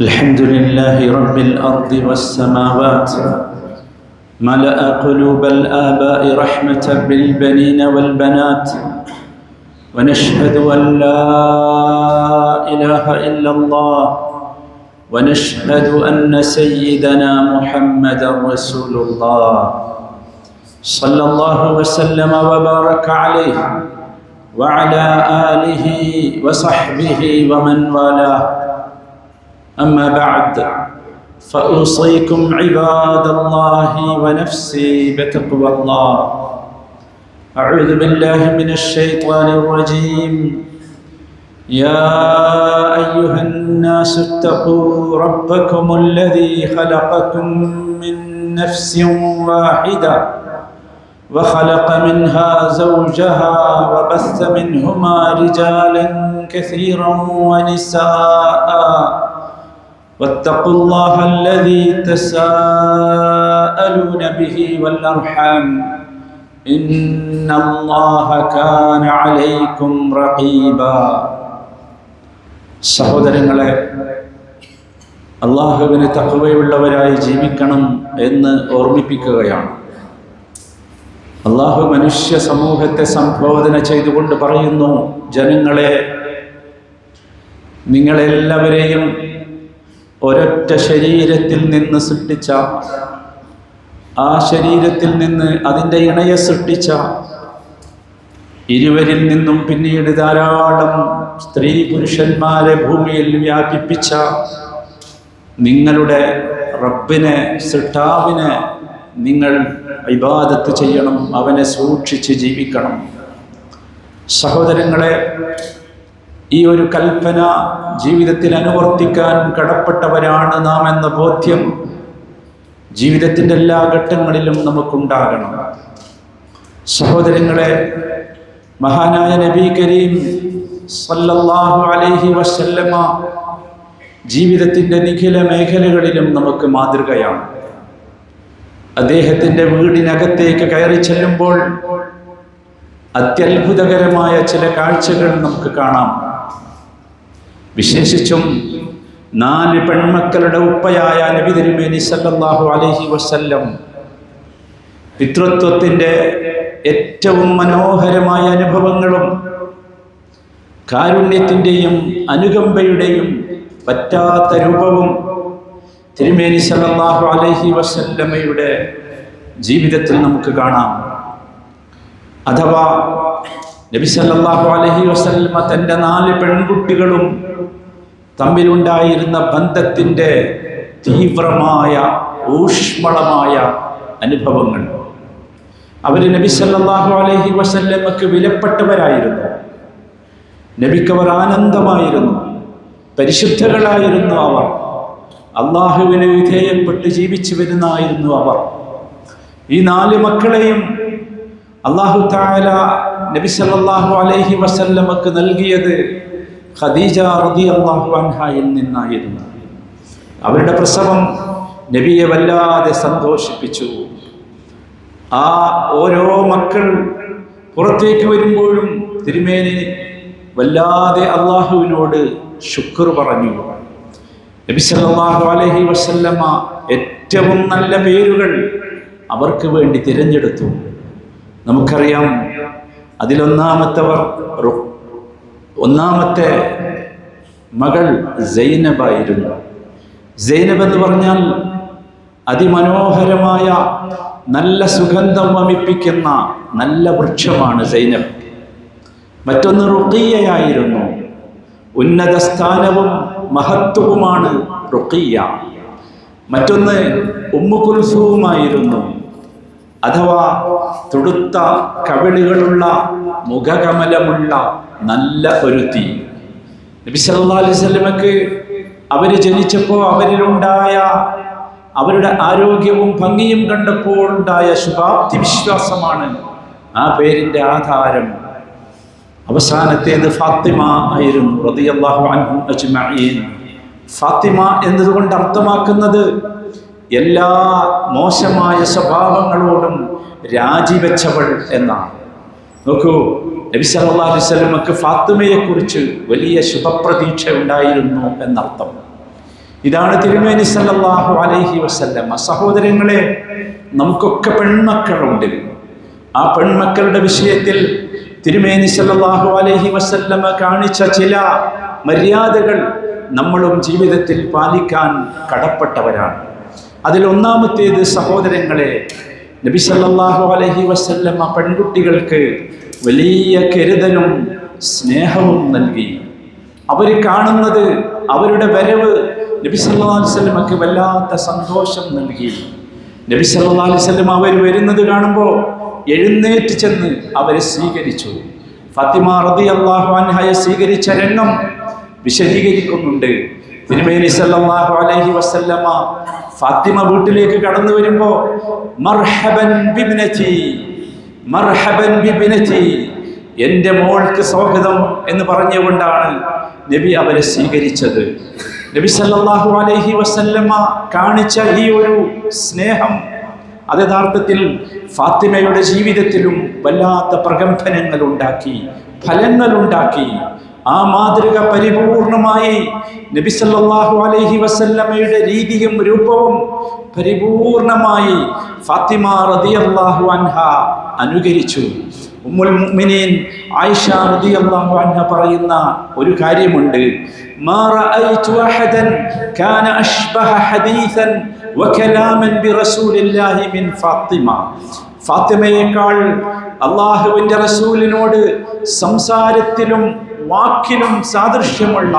الحمد لله رب الأرض والسماوات. ملأ قلوب الآباء رحمة بالبنين والبنات. ونشهد أن لا إله إلا الله. ونشهد أن سيدنا محمد رسول الله. صلى الله وسلم وبارك عليه. وعلى آله وصحبه ومن والاه. أما بعد فأوصيكم عباد الله ونفسي بتقوى الله. أعوذ بالله من الشيطان الرجيم. يا أيها الناس اتقوا ربكم الذي خلقكم من نفس واحدة. وخلق منها زوجها وبث منهما رجالا كثيرا ونساء واتقوا الله الذي تساءلون به والأرحام إن الله كان عليكم رقيبا സഹോദരങ്ങളെ അള്ളാഹുവിന് തക്കവയുള്ളവരായി ജീവിക്കണം എന്ന് ഓർമ്മിപ്പിക്കുകയാണ് അള്ളാഹു മനുഷ്യ സമൂഹത്തെ സംബോധന ചെയ്തുകൊണ്ട് പറയുന്നു ജനങ്ങളെ നിങ്ങളെല്ലാവരെയും ഒരൊറ്റ ശരീരത്തിൽ നിന്ന് സൃഷ്ടിച്ച ആ ശരീരത്തിൽ നിന്ന് അതിന്റെ ഇണയെ സൃഷ്ടിച്ച ഇരുവരിൽ നിന്നും പിന്നീട് ധാരാളം സ്ത്രീ പുരുഷന്മാരെ ഭൂമിയിൽ വ്യാപിപ്പിച്ച നിങ്ങളുടെ റബ്ബിനെ സൃഷ്ടാവിനെ നിങ്ങൾ ഇബാദത്ത് ചെയ്യണം അവനെ സൂക്ഷിച്ച് ജീവിക്കണം. സഹോദരങ്ങളെ ഈ ഒരു കൽപ്പന ജീവിതത്തിൽ അനുവർത്തിക്കാൻ കടപ്പെട്ടവരാണ് നാം എന്ന ബോധ്യം ജീവിതത്തിന്റെ എല്ലാ ഘട്ടങ്ങളിലും നമുക്കുണ്ടാകണം. സഹോദരങ്ങളെ മഹാനായ നബി കരീം സല്ലല്ലാഹു അലൈഹി വസല്ലമ ജീവിതത്തിന്റെ നിഖില മേഖലകളിലും നമുക്ക് മാതൃകയാണ്. അദ്ദേഹത്തിന്റെ വീടിനകത്തേക്ക് കയറി ചെല്ലുമ്പോൾ അത്യത്ഭുതകരമായ ചില കാഴ്ചകൾ നമുക്ക് കാണാം. വിശേഷിച്ചും നാല് പെൺമക്കളുടെ ഉപ്പയായ നബി തിരുമേനി സല്ലാഹു അലഹി വസല്ലം പിതൃത്വത്തിന്റെ ഏറ്റവും മനോഹരമായ അനുഭവങ്ങളും കാരുണ്യത്തിന്റെയും അനുകമ്പയുടെയും പറ്റാത്ത രൂപവും തിരുമേനി സല്ലല്ലാഹു അലഹി വസല്ലമ്മയുടെ ജീവിതത്തിൽ നമുക്ക് കാണാം. അഥവാ നബി സല്ലല്ലാഹു അലൈഹി വസല്ലമ തന്റെ നാല് പെൺകുട്ടികളും തമ്മിലുണ്ടായിരുന്ന ബന്ധത്തിന്റെ തീവ്രമായ ഊഷ്മളമായ അനുഭവങ്ങൾ. അവർ നബി സല്ലല്ലാഹു അലൈഹി വസല്ലമക്ക് വിലപ്പെട്ടവരായിരുന്നു. നബിക്കവർ ആനന്ദമായിരുന്നു. പരിശുദ്ധകളായിരുന്നു അവർ. അള്ളാഹുവിന് വിധേയപ്പെട്ട് ജീവിച്ചു വരുന്നായിരുന്നു അവർ. ഈ നാല് മക്കളെയും അള്ളാഹു താല നബി സല്ലല്ലാഹു അലൈഹി വസല്ലമക്ക് നൽകിയത് ഖദീജ റതി അള്ളാഹു അൻഹയിൽ നിന്നായിരുന്നു. അവരുടെ പ്രസവം നബിയെ വല്ലാതെ സന്തോഷിപ്പിച്ചു. ആ ഓരോ മക്കൾ പുറത്തേക്ക് വരുമ്പോഴും തിരുമേനി വല്ലാതെ അള്ളാഹുവിനോട് ശുക്ർ പറഞ്ഞു. നബി സല്ലല്ലാഹു അലൈഹി വസല്ലമ ഏറ്റവും നല്ല പേരുകൾ അവർക്ക് വേണ്ടി തിരഞ്ഞെടുത്തു. നമുക്കറിയാം അതിലൊന്നാമത്തവർ റു- ഒന്നാമത്തെ മകൾ സൈനബായിരുന്നു. സൈനബ് എന്ന് പറഞ്ഞാൽ അതിമനോഹരമായ നല്ല സുഗന്ധം വമിപ്പിക്കുന്ന നല്ല വൃക്ഷമാണ് സൈനബ്. മറ്റൊന്ന് റുഖിയയായിരുന്നു. ഉന്നത സ്ഥാനവും മഹത്വവുമാണ് റുഖിയ മറ്റൊന്ന് ഉമ്മുകുൽസുവുമായിരുന്നു അഥവാ തുടുത്ത കവിളുകളുള്ള മുഖകമലമുള്ള നല്ല ഒരു തീ. നബി സല്ലല്ലാഹു അലൈഹി വസല്ലമക്ക് അവർ ജനിച്ചപ്പോൾ അവരിലുണ്ടായ അവരുടെ ആരോഗ്യവും ഭംഗിയും കണ്ടപ്പോൾ ഉണ്ടായ ശുഭാപ്തി വിശ്വാസമാണ് ആ പേരിന്റെ ആധാരം. അവസാനത്തേത് ഫാത്തിമ ആയിരുന്നു റതിയല്ലാഹു അജ്മഈൻ. ഫാത്തിമ എന്നതുകൊണ്ട് അർത്ഥമാക്കുന്നത് എല്ലാ മോശമായ സ്വഭാവങ്ങളോടും രാജിവെച്ചവൾ എന്നാണ്. നോക്കൂ നബി അലൈഹി വസല്ലമക്ക് ഫാത്തിമയെക്കുറിച്ച് വലിയ ശുഭപ്രതീക്ഷ ഉണ്ടായിരുന്നു എന്നർത്ഥം. ഇതാണ് തിരുമേനി സല്ലല്ലാഹു അലൈഹി വസല്ലമ. സഹോദരങ്ങളെ നമുക്കൊക്കെ പെൺമക്കളുണ്ട്. ആ പെൺമക്കളുടെ വിഷയത്തിൽ തിരുമേനി സല്ലാഹു അലഹി വസല്ലമ കാണിച്ച ചില മര്യാദകൾ നമ്മളും ജീവിതത്തിൽ പാലിക്കാൻ കടപ്പെട്ടവരാണ്. അതിൽ ഒന്നാമത്തേത് സഹോദരങ്ങളെ നബി സല്ലാഹു അലഹി വസല്ലമ പെൺകുട്ടികൾക്ക് വലിയ കരുതലും സ്നേഹവും നൽകി. അവർ കാണുന്നത് അവരുടെ വരവ് നബി സല്ലാ അലൈഹി വസല്ലമക്ക് വല്ലാത്ത സന്തോഷം നൽകി. നബി സല്ലാ അലൈഹി വസല്ലം അവർ വരുന്നത് കാണുമ്പോൾ എഴുന്നേറ്റ് ചെന്ന് അവരെ സ്വീകരിച്ചു. ഫാത്തിമ റളിയല്ലാഹു അൻഹയെ സ്വീകരിച്ച രംഗം വിശദീകരിക്കുന്നുണ്ട്. തിരുമേനി സല്ലല്ലാഹു അലൈഹി വസല്ലമ ഫാത്തിമ വീട്ടിലേക്ക് കടന്നു വരുമ്പോൾ മർഹബൻ ബിബ്നതി മർഹബൻ ബിബ്നതി എന്റെ മോൾക്ക് സ്വാഗതം എന്ന് പറഞ്ഞുകൊണ്ടാണ് നബി അവരെ സ്വീകരിച്ചത്. നബി സല്ലല്ലാഹു അലൈഹി വസല്ലമ കാണിച്ച ഈ ഒരു സ്നേഹം അത് യഥാർത്ഥത്തിൽ ഫാത്തിമയുടെ ജീവിതത്തിലും വല്ലാത്ത പ്രകമ്പനങ്ങൾ ഉണ്ടാക്കി ഫലങ്ങൾ ഉണ്ടാക്കി ആ മാതൃക പരിപൂർണമായി നബിസല്ലാഹു അലഹി വസല്ലമയുടെ രീതിയും രൂപവും പരിപൂർണമായി ഫാത്തിമ റതിയല്ലാഹു അൻഹ അനുകരിച്ചു. ഉമ്മുൽ മുഅ്മിനീൻ ആയിഷ റളിയല്ലാഹു അൻഹ പറയുന്ന ഒരു കാര്യമുണ്ട്. മാ റഅയ്തു അഹദൻ കാന അഷ്ബഹ ഹദീസൻ ഫാത്തിമയേക്കാൾ അള്ളാഹുവിന്റെ റസൂലിനോട് സംസാരത്തിലും വാക്കിലും സാദൃശ്യമുള്ള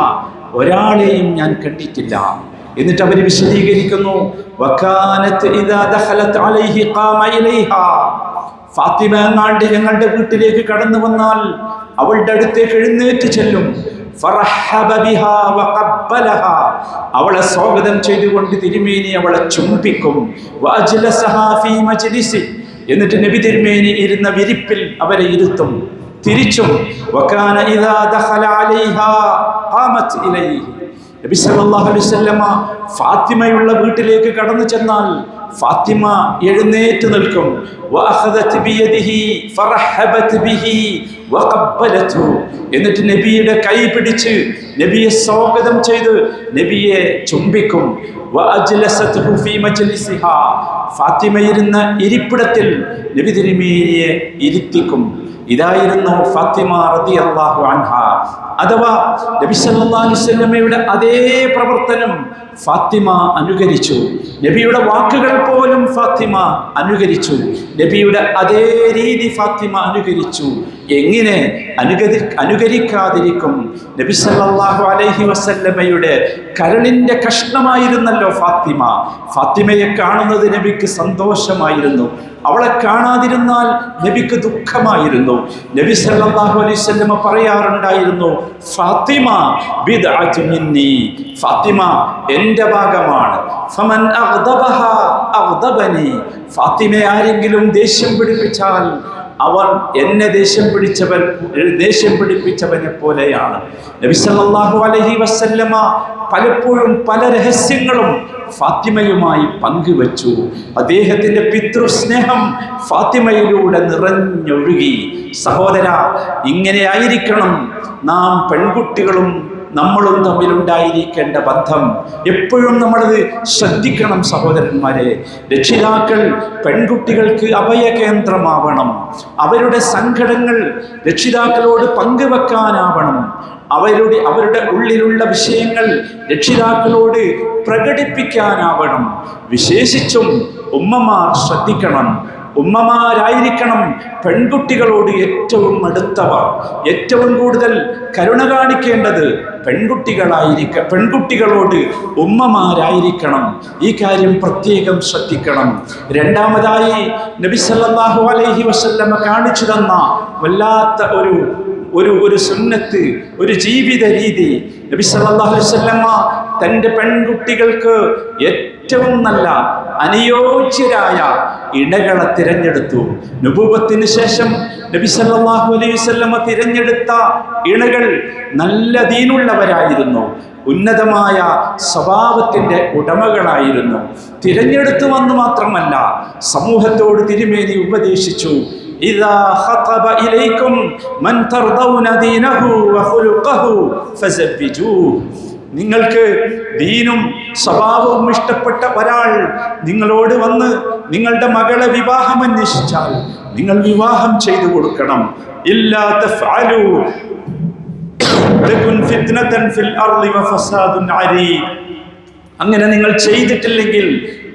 ഒരാളെയും ഞാൻ കണ്ടിട്ടില്ല. എന്നിട്ട് അവർ വിശദീകരിക്കുന്നു ഫാത്തിമ എങ്ങാണ്ട് ഞങ്ങളുടെ വീട്ടിലേക്ക് കടന്നു വന്നാൽ അവളുടെ അടുത്തേക്ക് എഴുന്നേറ്റ് ചെല്ലും. അവളെ സ്വാഗതം ചെയ്തുകൊണ്ട് തിരുമേനി അവളെ ചുംബിക്കും. എന്നിട്ട് നബി തിരുമേനി ഇരുന്ന വിരിപ്പിൽ അവരെ ഇരുത്തും. തിരിച്ചും നബി സല്ലല്ലാഹു അലൈഹി വസല്ലമ ഫാത്തിമയുള്ള വീട്ടിലേക്ക് കടന്നു ചെന്നാൽ ഫാത്തിമ എഴുന്നേറ്റ് നിൽക്കും. എന്നിട്ട് നബിയുടെ കൈ പിടിച്ച് നബിയെ സ്വാഗതം ചെയ്ത് നബിയെ ചുംബിക്കും. ഫാത്തിമ ഇരുന്ന ഇരിപ്പിടത്തിൽ നബി തിരുമേനിയെ ഇരുത്തിക്കും. ഇതായിരുന്നു ഫാത്തിമ റളിയല്ലാഹു അൻഹ. അഥവാ നബി സല്ലല്ലാഹു അലൈഹി വസല്ലമയുടെ അതേ പ്രവർത്തനം ഫാത്തിമ അനുകരിച്ചു. നബിയുടെ വാക്കുകൾ പോലും ഫാത്തിമ അനുകരിച്ചു. നബിയുടെ അതേ രീതി ഫാത്തിമ അനുകരിച്ചു. എങ്ങനെ? അനുകരി അനുകരിക്കാതിരിക്കും. നബി സല്ലല്ലാഹു അലൈഹി വസല്ലമയുടെ കരളിന്റെ കഷ്ണമായിരുന്നല്ലോ ഫാത്തിമ. ഫാത്തിമയെ കാണുന്നത് നബിക്ക് സന്തോഷമായിരുന്നു. അവളെ കാണാതിരുന്നാൽ നബിക്ക് ദുഃഖമായിരുന്നു. നബി അലൈഹി വസല്ലമ പറയാറുണ്ടായിരുന്നു ഫാത്തിമ മിന്നി. ഫാത്തിമ എന്റെ ഭാഗമാണ്. ഫമൻ ഫാത്തിമയെ ആരെങ്കിലും ദേഷ്യം പിടിപ്പിച്ചാൽ അവൻ എന്നെ ദേഷ്യം പിടിച്ചവൻ ദേഷ്യം പിടിപ്പിച്ചവനെ പോലെയാണ്. നബി സല്ലല്ലാഹു അലൈഹി വസല്ലമ പലപ്പോഴും പല രഹസ്യങ്ങളും ഫാത്തിമയുമായി പങ്കുവച്ചു. അദ്ദേഹത്തിന്റെ പിതൃസ്നേഹം ഫാത്തിമയിലൂടെ നിറഞ്ഞൊഴുകി. സഹോദര ഇങ്ങനെ ആയിരിക്കണം നാം പെൺകുട്ടികളും നമ്മളും തമ്മിലുണ്ടായിരിക്കേണ്ട ബന്ധം എപ്പോഴും നമ്മളത് ശ്രദ്ധിക്കണം സഹോദരന്മാരെ. രക്ഷിതാക്കൾ പെൺകുട്ടികൾക്ക് അഭയകേന്ദ്രമാവണം. അവരുടെ സങ്കടങ്ങൾ രക്ഷിതാക്കളോട് പങ്കുവെക്കാനാവണം. അവരുടെ അവരുടെ ഉള്ളിലുള്ള വിഷയങ്ങൾ രക്ഷിതാക്കളോട് പ്രകടിപ്പിക്കാനാവണം. വിശേഷിച്ചും ഉമ്മമാർ ശ്രദ്ധിക്കണം. ഉമ്മമാരായിരിക്കണം പെൺകുട്ടികളോട് ഏറ്റവും അടുത്തവർ ഏറ്റവും കൂടുതൽ കരുണ കാണിക്കേണ്ടത് പെൺകുട്ടികളായിരിക്ക പെൺകുട്ടികളോട് ഉമ്മമാരായിരിക്കണം. ഈ കാര്യം പ്രത്യേകം ശ്രദ്ധിക്കണം. രണ്ടാമതായി നബി സല്ലല്ലാഹു അലൈഹി വസല്ലമ കാണിച്ചു തന്ന വല്ലാത്ത ഒരു ഒരു ഒരു സുന്നത്ത് ഒരു ജീവിത രീതി. നബി സല്ലല്ലാഹു അലൈഹി വസല്ലമ തന്റെ പെൺകുട്ടികൾക്ക് ഏറ്റവും നല്ല അനുയോജ്യരായ ഇണകളെ തിരഞ്ഞെടുത്തു. നുപൂപത്തിന് ശേഷം നബി സല്ലല്ലാഹു അലൈഹി വസല്ലമ തിരഞ്ഞെടുത്ത ഇണകൾ നല്ല ദീനുള്ളവരായിരുന്നു. ഉന്നതമായ സ്വഭാവത്തിന്റെ ഉടമകളായിരുന്നു. തിരഞ്ഞെടുത്തു വന്നു മാത്രമല്ല സമൂഹത്തോട് തിരുമേനി ഉപദേശിച്ചു. ഫസവ്വിജൂഹു നിങ്ങൾക്ക് ദീനും സ്വഭാവവും ഇഷ്ടപ്പെട്ട ഒരാൾ നിങ്ങളോട് വന്ന് നിങ്ങളുടെ മകളെ വിവാഹം അന്വേഷിച്ചാൽ നിങ്ങൾ വിവാഹം ചെയ്തു കൊടുക്കണം. ഇല്ലാത്ത ഫാലു അങ്ങനെ നിങ്ങൾ ചെയ്തിട്ടില്ലെങ്കിൽ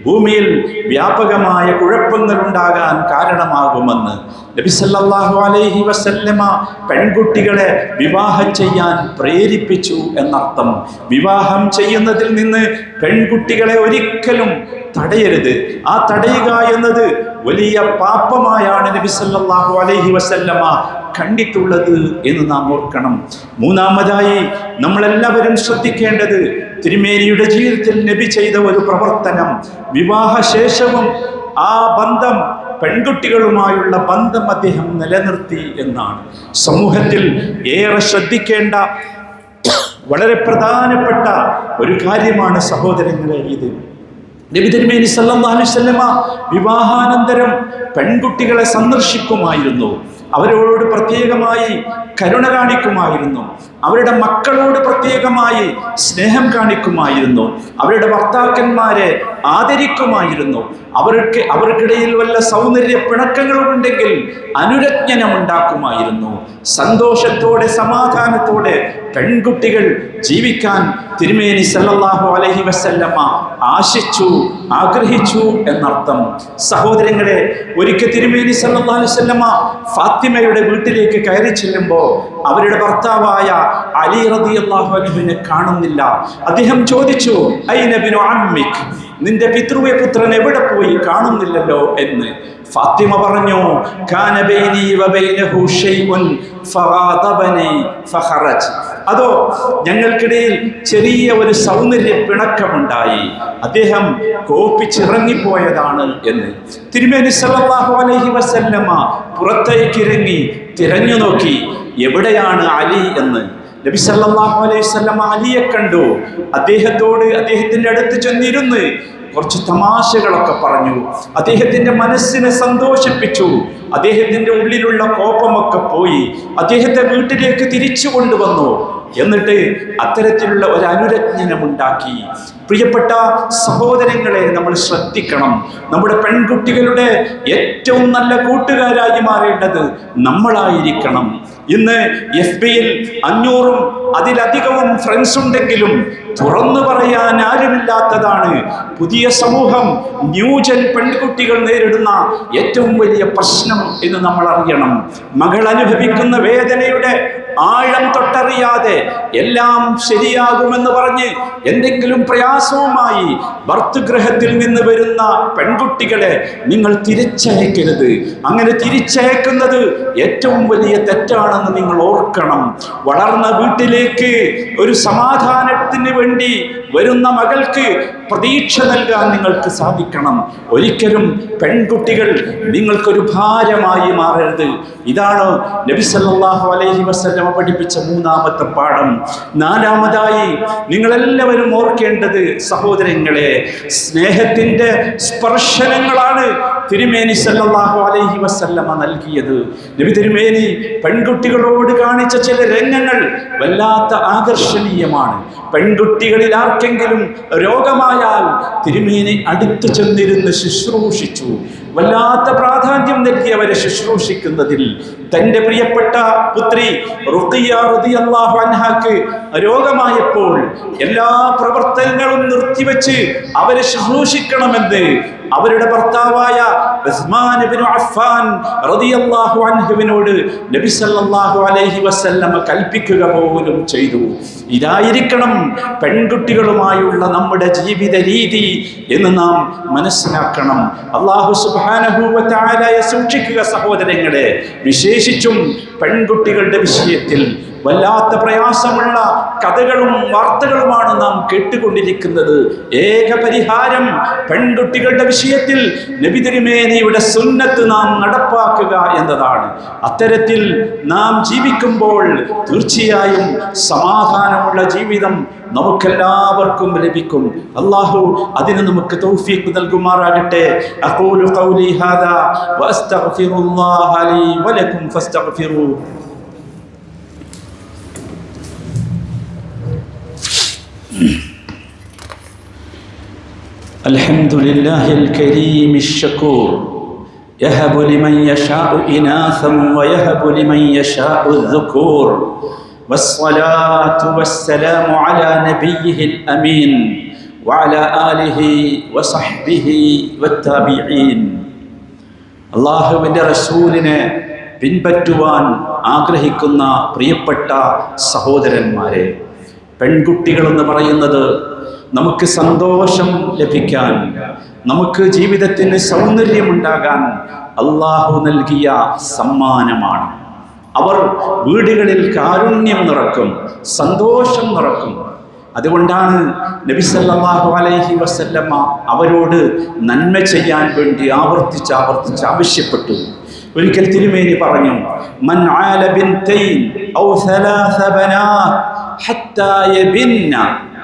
ഭൂമിയിൽ വ്യാപകമായ കുഴപ്പങ്ങൾ ഉണ്ടാകാൻ കാരണമാകുമെന്ന് നബി സല്ലല്ലാഹു അലൈഹി വസല്ലമ പെൺകുട്ടികളെ വിവാഹം ചെയ്യാൻ പ്രേരിപ്പിച്ചു എന്നർത്ഥം. വിവാഹം ചെയ്യുന്നതിൽ നിന്ന് പെൺകുട്ടികളെ ഒരിക്കലും തടയരുത്. ആ തടയുക എന്നത് വലിയ പാപമായാണ് നബി സല്ലല്ലാഹു അലൈഹി വസല്ലമ കണ്ടിട്ടുള്ളത് എന്ന് നാം ഓർക്കണം. മൂന്നാമതായി നമ്മളെല്ലാവരും ശ്രദ്ധിക്കേണ്ടത് തിരുമേനിയുടെ ജീവിതത്തിൽ നബി ചെയ്ത ഒരു പ്രവർത്തനം. വിവാഹ ശേഷവും ആ ബന്ധം പെൺകുട്ടികളുമായുള്ള ബന്ധം അദ്ദേഹം നിലനിർത്തി എന്നാണ്. സമൂഹത്തിൽ ഏറെ ശ്രദ്ധിക്കേണ്ട വളരെ പ്രധാനപ്പെട്ട ഒരു കാര്യമാണ് സഹോദരങ്ങളെ ഇത്. നബി തിരുമേനി സല്ലല്ലാഹു അലൈഹി വസല്ലമ വിവാഹാനന്തരം പെൺകുട്ടികളെ സന്ദർശിക്കുമായിരുന്നു. അവരോട് പ്രത്യേകമായി കരുണ കാണിക്കുമായിരുന്നു. അവരുടെ മക്കളോട് പ്രത്യേകമായി സ്നേഹം കാണിക്കുമായിരുന്നു. അവരുടെ ഭർത്താക്കന്മാരെ ആദരിക്കുമായിരുന്നു. അവർക്ക് അവർക്കിടയിൽ വല്ല സൗന്ദര്യ പിണക്കങ്ങളുണ്ടെങ്കിൽ അനുരജ്ഞനം ഉണ്ടാക്കുമായിരുന്നു സന്തോഷത്തോടെ സമാധാനത്തോടെ പെൺകുട്ടികൾ ജീവിക്കാൻ തിരുമേനി സല്ലാഹു അലഹി വസല്ലമ്മ ആശിച്ചു. ആഗ്രഹിച്ചു എന്നർത്ഥം. സഹോദരങ്ങളെ ഒരിക്കൽ തിരുമേനി വസല്ലമ്മ ഫാത്തിമയുടെ വീട്ടിലേക്ക് കയറി ചെല്ലുമ്പോൾ അവരുടെ ഭർത്താവായ അലി റതി അള്ളാഹു അലിബിനെ കാണുന്നില്ല. അദ്ദേഹം ചോദിച്ചു ഐ ഐനബിനു അമ്മിക്? നിന്റെ പിതൃവ്യ പുത്രൻ എവിടെ പോയി കാണുന്നില്ലല്ലോ? എന്ന്. ഫാത്തിമ പറഞ്ഞു കാനബൈനി വബൈനഹു ഷൈഉൻ ഫറാദബനി ഫഖറജ് അതോ ഞങ്ങൾക്കിടയിൽ ചെറിയ ഒരു സൗന്ദര്യ പിണക്കമുണ്ടായി. അദ്ദേഹം കോപ്പിച്ചിറങ്ങിപ്പോയതാണ് എന്ന്. തിരുമേനി സല്ലല്ലാഹു അലൈഹി വസല്ലമ പുറത്തേക്കിറങ്ങി തിരഞ്ഞു നോക്കി എവിടെയാണ് അലി എന്ന്. നബി സല്ലല്ലാഹു അലൈഹി വസല്ലമ അലിയെ കണ്ടു. അദ്ദേഹത്തോട് അദ്ദേഹത്തിന്റെ അടുത്ത് ചെന്നിരുന്ന് കുറച്ച് തമാശകളൊക്കെ പറഞ്ഞു. അദ്ദേഹത്തിന്റെ മനസ്സിനെ സന്തോഷിപ്പിച്ചു. അദ്ദേഹത്തിന്റെ ഉള്ളിലുള്ള കോപമൊക്കെ പോയി. അദ്ദേഹത്തെ വീട്ടിലേക്ക് തിരിച്ചു കൊണ്ടുവന്നു. എന്നിട്ട് അത്തരത്തിലുള്ള ഒരു അനുരജ്ഞനം ഉണ്ടാക്കി പ്രിയപ്പെട്ട സഹോദരങ്ങളെ നമ്മൾ ശ്രദ്ധിക്കണം. നമ്മുടെ പെൺകുട്ടികളുടെ ഏറ്റവും നല്ല കൂട്ടുകാരായി മാറേണ്ടത് നമ്മളായിരിക്കണം. ഇന്ന് എഫ് ബിയിൽ അഞ്ഞൂറും അതിലധികവും ഫ്രണ്ട്സ് ഉണ്ടെങ്കിലും തുറന്നു പറയാൻ ആരുമില്ലാത്തതാണ്. പുതിയ സമൂഹം ന്യൂജൻ പെൺകുട്ടികൾ നേരിടുന്ന ഏറ്റവും വലിയ പ്രശ്നം എന്ന് നമ്മൾ അറിയണം. മകൾ അനുഭവിക്കുന്ന വേദനയുടെ ആഴം തൊട്ടറിയാതെ എല്ലാം ശരിയാകുമെന്ന് പറഞ്ഞ് എന്തെങ്കിലും പ്രയാസവുമായി ഭർത്തൃഗ്രഹത്തിൽ നിന്ന് വരുന്ന പെൺകുട്ടികളെ നിങ്ങൾ തിരിച്ചയക്കരുത്. അങ്ങനെ തിരിച്ചയക്കുന്നത് ഏറ്റവും വലിയ തെറ്റാണെന്ന് നിങ്ങൾ ഓർക്കണം. വളർന്ന വീട്ടിലേക്ക് ഒരു സമാധാനത്തിന് വേണ്ടി വരുന്ന മകൾക്ക് പ്രതീക്ഷ നൽകാൻ നിങ്ങൾക്ക് സാധിക്കണം. ഒരിക്കലും പെൺകുട്ടികൾ നിങ്ങൾക്കൊരു ഭാരമായി മാറരുത്. ഇതാണ് നബി സല്ലല്ലാഹു അലൈഹി വസല്ലമ പഠിപ്പിച്ച മൂന്നാമത്തെ പാഠം. നാലാമതായി നിങ്ങളെല്ലാവരും ഓർക്കേണ്ടത് സഹോദരങ്ങളെ സ്നേഹത്തിന്റെ സ്പർശനങ്ങളാണ് തിരുമേനി സല്ലാഹു അലൈഹി വസല്ലമ നൽകിയത്. നബി തിരുമേനി പെൺകുട്ടികളോട് കാണിച്ച ചില രംഗങ്ങൾ വല്ലാത്ത ആകർഷണീയമാണ്. പെൺകുട്ടികളിൽ ആർക്കെങ്കിലും രോഗമായാൽ തിരുമേനി അടുത്തു ചെന്നിരുന്ന് ശുശ്രൂഷിച്ചു. വല്ലാത്ത പ്രാധാന്യം നൽകി അവരെ ശുശ്രൂഷിക്കുന്നതിൽ തന്റെ പ്രിയപ്പെട്ട പുത്രി റുഖിയ റളിയല്ലാഹു അൻഹാക്ക് രോഗമായപ്പോൾ എല്ലാ പ്രവർത്തനങ്ങളും നിർത്തിവെച്ച് അവരെ ശുശ്രൂഷിക്കണമെന്ന് അവരുടെ ഭർത്താവായ അൻഹുവിനോട് നബി സല്ലല്ലാഹു അലൈഹി വസല്ലമ കൽപ്പിക്കുക പോലും ചെയ്തു. ഇതായിരിക്കണം പെൺകുട്ടികളുമായുള്ള നമ്മുടെ ജീവിത രീതി എന്ന് നാം മനസ്സിലാക്കണം. അള്ളാഹു സുബ്ഹാനഹു തആലയെ സൂക്ഷിക്കുക സഹോദരങ്ങളെ. വിശേഷിച്ചും പെൺകുട്ടികളുടെ വിഷയത്തിൽ വല്ലാത്ത പ്രയാസമുള്ള കഥകളും വാർത്തകളുമാണ് നാം കേട്ടുകൊണ്ടിരിക്കുന്നത്. ഏക പരിഹാരം പെൺകുട്ടികളുടെ വിഷയത്തിൽ നബി തിരുമേനിയുടെ സുന്നത്ത് നാം നടപ്പാക്കുക എന്നതാണ്. അത്തരത്തിൽ നാം ജീവിക്കുമ്പോൾ തീർച്ചയായും സമാധാനമുള്ള ജീവിതം നമുക്കെല്ലാവർക്കും ലഭിക്കും. അള്ളാഹു അതിന് നമുക്ക് തൗഫീഖ് നൽകുമാറാകട്ടെ. അഖൂലു ഖൗലി ഹാദാ വഅസ്തഗ്ഫിറുല്ലാഹ ലീ വലകും ഫസ്തഗ്ഫിറൂ. الحمد لله الكريم الشكور يهب لمن يشاء إناثا ويهب لمن يشاء الذكور والصلاة والسلام على نبيه الأمين وعلى آله وصحبه والتابعين അള്ളാഹുവിൻ്റെ റസൂലിനെ പിൻപറ്റുവാൻ ആഗ്രഹിക്കുന്ന പ്രിയപ്പെട്ട സഹോദരന്മാരെ പെൺകുട്ടികളെന്ന് പറയുന്നത് നമുക്ക് സന്തോഷം ലഭിക്കാൻ നമുക്ക് ജീവിതത്തിന് സൗന്ദര്യമുണ്ടാകാൻ അള്ളാഹു നൽകിയ സമ്മാനമാണ്. അവർ വീടുകളിൽ കാരുണ്യം നിറക്കും സന്തോഷം നിറക്കും. അതുകൊണ്ടാണ് നബി സല്ലല്ലാഹു അലൈഹി വസല്ലമ്മ അവരോട് നന്മ ചെയ്യാൻ വേണ്ടി ആവർത്തിച്ച് ആവർത്തിച്ച് ആവശ്യപ്പെട്ടു. ഒരിക്കൽ തിരുമേനി പറഞ്ഞു മൻ ഔ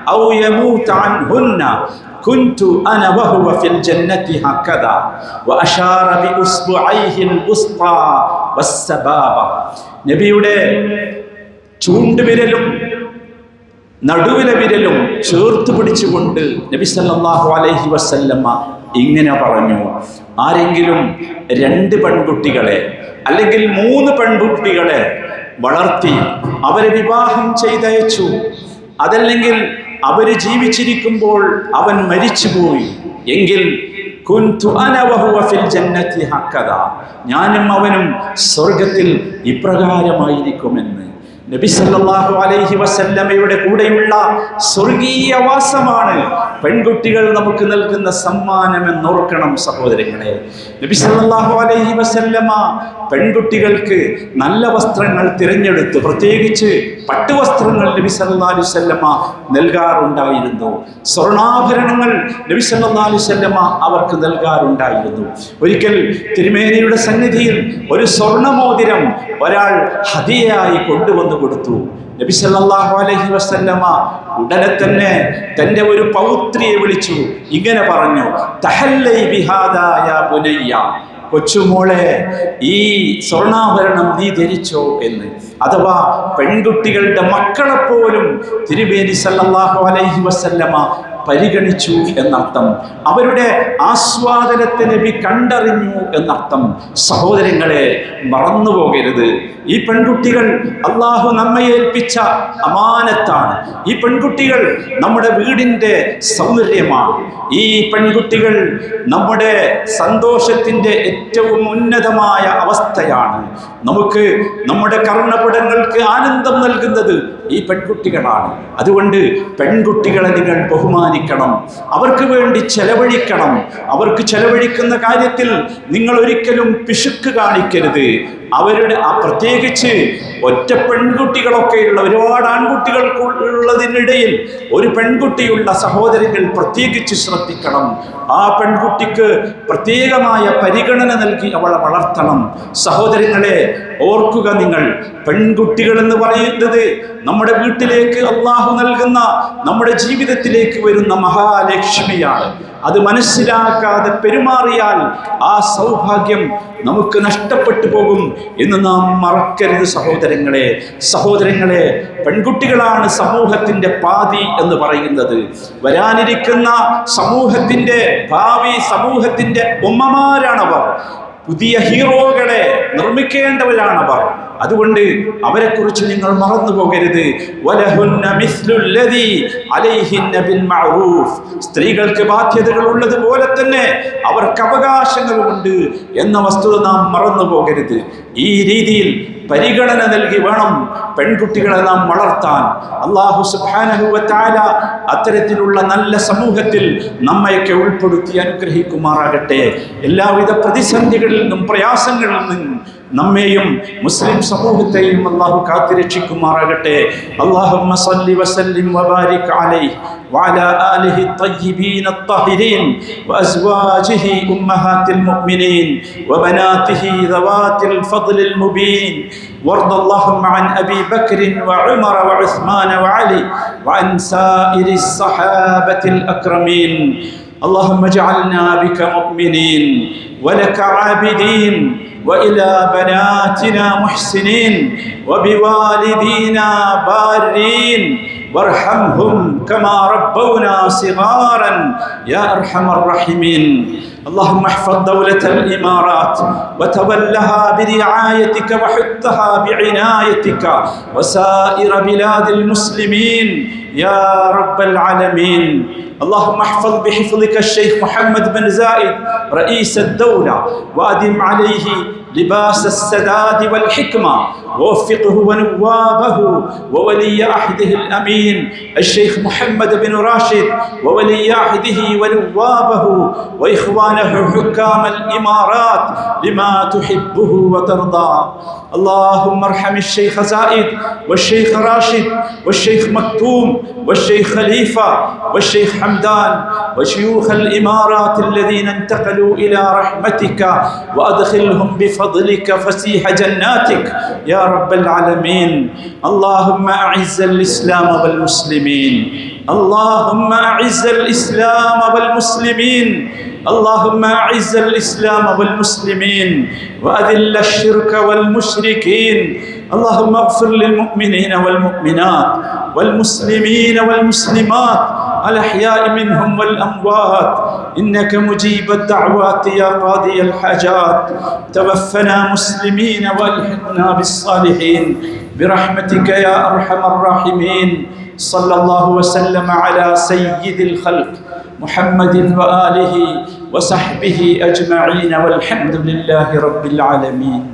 ثلاث بنات حتى يبن أو يموت عنهن كنت أنا وهو في الجنة هكذا وأشار بأصبعيه الوسطى والسبابة നബിയുടെ ചൂണ്ടുവിരലും നടുവിലെ വിരലും ചേർത്ത് പിടിച്ചുകൊണ്ട് നബി സല്ലല്ലാഹു അലൈഹി വസല്ലമ്മ ഇങ്ങനെ പറഞ്ഞു ആരെങ്കിലും രണ്ട് പെൺകുട്ടികളെ അല്ലെങ്കിൽ മൂന്ന് പെൺകുട്ടികളെ വളർത്തി അവരെ വിവാഹം ചെയ്തയച്ചു അതല്ലെങ്കിൽ അവർ ജീവിച്ചിരിക്കുമ്പോൾ അവൻ മരിച്ചുപോയി. എങ്കിൽ ഞാനും അവനും സ്വർഗത്തിൽ ഇപ്രകാരമായിരിക്കുമെന്ന്. നബി സല്ലല്ലാഹു അലൈഹി വസല്ലമയുടെ കൂടെയുള്ള സ്വർഗീയ വാസമാണ് പെൺകുട്ടികൾ നമുക്ക് നൽകുന്ന സമ്മാനം എന്നോർക്കണം സഹോദരങ്ങളെ. നബി സല്ലല്ലാഹു അലൈഹി വസല്ലമ പെൺകുട്ടികൾക്ക് നല്ല വസ്ത്രങ്ങൾ തിരഞ്ഞെടുത്ത്. പ്രത്യേകിച്ച് പട്ടുവസ്ത്രങ്ങൾ നബി സല്ലല്ലാഹു അലൈഹി വസല്ലമ നൽകാറുണ്ടായിരുന്നു. സ്വർണാഭരണങ്ങൾ നബി സല്ലല്ലാഹു അലൈഹി അവർക്ക് നൽകാറുണ്ടായിരുന്നു. ഒരിക്കൽ തിരുമേനിയുടെ സന്നിധിയിൽ ഒരു സ്വർണമോതിരം ഒരാൾ ഹതിയായി കൊണ്ടുവന്നു കൊടുത്തു. നബി സല്ലല്ലാഹു അലൈഹി വസല്ലമ ഉടനെ തന്നെ തന്റെ ഒരു പൗത്രിയെ വിളിച്ചു. ഇങ്ങനെ പറഞ്ഞു തഹല്ലൈ ബിഹാദാ യാ കൊച്ചുമോളെ ഈ സ്വർണാഭരണം നീ ധരിച്ചോ എന്ന്. അഥവാ പെൺകുട്ടികളുടെ മക്കളെപ്പോലും തിരുമേനി സല്ലല്ലാഹു അലൈഹി വസല്ലമ പരിഗണിച്ചു എന്നർത്ഥം. അവരുടെ ആസ്വാദനത്തെ നബി കണ്ടറിഞ്ഞു എന്നർത്ഥം. സഹോദരങ്ങളെ മറന്നു പോകരുത് ഈ പെൺകുട്ടികൾ അള്ളാഹു നമ്മെ ഏൽപ്പിച്ച അമാനത്താണ്. ഈ പെൺകുട്ടികൾ നമ്മുടെ വീടിന്റെ സൗന്ദര്യമാണ്. ഈ പെൺകുട്ടികൾ നമ്മുടെ സന്തോഷത്തിന്റെ ഏറ്റവും ഉന്നതമായ അവസ്ഥയാണ്. നമുക്ക് നമ്മുടെ കർണപടങ്ങൾക്ക് ആനന്ദം നൽകുന്നത് ഈ പെൺകുട്ടികളാണ്. അതുകൊണ്ട് പെൺകുട്ടികളെ നിങ്ങൾ ബഹുമാനിക്കണം. അവർക്ക് വേണ്ടി ചെലവഴിക്കണം. അവർക്ക് ചെലവഴിക്കുന്ന കാര്യത്തിൽ നിങ്ങൾ ഒരിക്കലും പിശുക്ക് കാണിക്കരുത്. അവരുടെ ആ പ്രത്യേകിച്ച് ഒറ്റ പെൺകുട്ടികളൊക്കെയുള്ള ഒരുപാട് ആൺകുട്ടികൾക്കുള്ളതിനിടയിൽ ഒരു പെൺകുട്ടിയുള്ള സഹോദരങ്ങൾ പ്രത്യേകിച്ച് ശ്രദ്ധിക്കണം. ആ പെൺകുട്ടിക്ക് പ്രത്യേകമായ പരിഗണന നൽകി അവളെ വളർത്തണം. സഹോദരങ്ങളെ ഓർക്കുക നിങ്ങൾ. പെൺകുട്ടികൾ എന്ന് പറയുന്നത് നമ്മുടെ വീട്ടിലേക്ക് അള്ളാഹു നൽകുന്ന നമ്മുടെ ജീവിതത്തിലേക്ക് വരുന്ന മഹാലക്ഷ്മിയാണ്. അത് മനസ്സിലാക്കാതെ പെരുമാറിയാൽ ആ സൗഭാഗ്യം നമുക്ക് നഷ്ടപ്പെട്ടു പോകും എന്ന് നാം മറക്കരുത് സഹോദരങ്ങളെ. സഹോദരങ്ങളെ പെൺകുട്ടികളാണ് സമൂഹത്തിന്റെ പാതി എന്ന് പറയുന്നത്. വരാനിരിക്കുന്ന സമൂഹത്തിന്റെ ഭാവി സമൂഹത്തിന്റെ ഉമ്മമാരാണവർ. പുതിയ ഹീറോകളെ നിർമ്മിക്കേണ്ടവരാണ് അവർ. അതുകൊണ്ട് അവരെക്കുറിച്ച് നിങ്ങൾ മറന്നു പോകരുത്. സ്ത്രീകൾക്ക് ബാധ്യതകൾ ഉള്ളതുപോലെ തന്നെ അവർക്ക് അവകാശങ്ങളുമുണ്ട് എന്ന വസ്തുത നാം മറന്നു പോകരുത്. ഈ രീതിയിൽ പരിഗണന നൽകി വേണം പെൺകുട്ടികളെ നാം വളർത്താൻ അള്ളാഹു സുബാനഹുവത്താല അത്തരത്തിലുള്ള നല്ല സമൂഹത്തിൽ നമ്മയൊക്കെ ഉൾപ്പെടുത്തി അനുഗ്രഹിക്കുമാറാകട്ടെ. എല്ലാവിധ പ്രതിസന്ധികളിൽ നിന്നും പ്രയാസങ്ങളിൽ നിന്നും നമ്മെയും മുസ്ലിം സമൂഹത്തെയും അള്ളാഹു കാത്തിരക്ഷിക്കുമാറാകട്ടെ അള്ളാഹുമ്മ സല്ലി വസല്ലിം വബാരിക് അലൈഹി وعلى آله الطيبين الطاهرين وأزواجه أمهات المؤمنين وبناته ذوات الفضل المبين وارض اللهم عن أبي بكر وعمر وعثمان وعلي وعن سائر الصحابة الأكرمين اللهم اجعلنا بك مؤمنين ولك عابدين وإلى بناتنا محسنين وبوالدينا بارين وارحمهم كما ربونا صغارا يا أرحم الراحمين. اللهم احفظ دولة الإمارات وتولها برعايتك وحثها بعنايتك وسائر بلاد المسلمين يا رب العالمين. اللهم احفظ بحفظك الشيخ محمد بن زايد رئيس الدولة وأدم عليه لباس السداد والحكمة. ووفقه ونوابه. وولي عهده الأمين الشيخ محمد بن راشد. وولي عهده ونوابه. وإخوانه حكام الإمارات. لما تحبه وترضى. اللهم ارحم الشيخ زايد والشيخ راشد والشيخ مكتوم والشيخ خليفة والشيخ حمدان وشيوخ الإمارات الذين انتقلوا إلى رحمتك. وأدخلهم بفضلك فسيح جناتك. يا رب العالمين اللهم أعز الإسلام والمسلمين. اللهم أعز الإسلام والمسلمين. اللهم أعز الإسلام والمسلمين. وأذل الشرك والمشركين. اللهم اغفر للمؤمنين والمؤمنات والمسلمين والمسلمات. الأحياء منهم والأموات. إنك مجيب الدعوات يا قاضي الحاجات. توفنا مسلمين وألحقنا بالصالحين. برحمتك يا أرحم الراحمين. صلى الله وسلم على سيد الخلق محمد وآله وصحبه أجمعين. والحمد لله رب العالمين.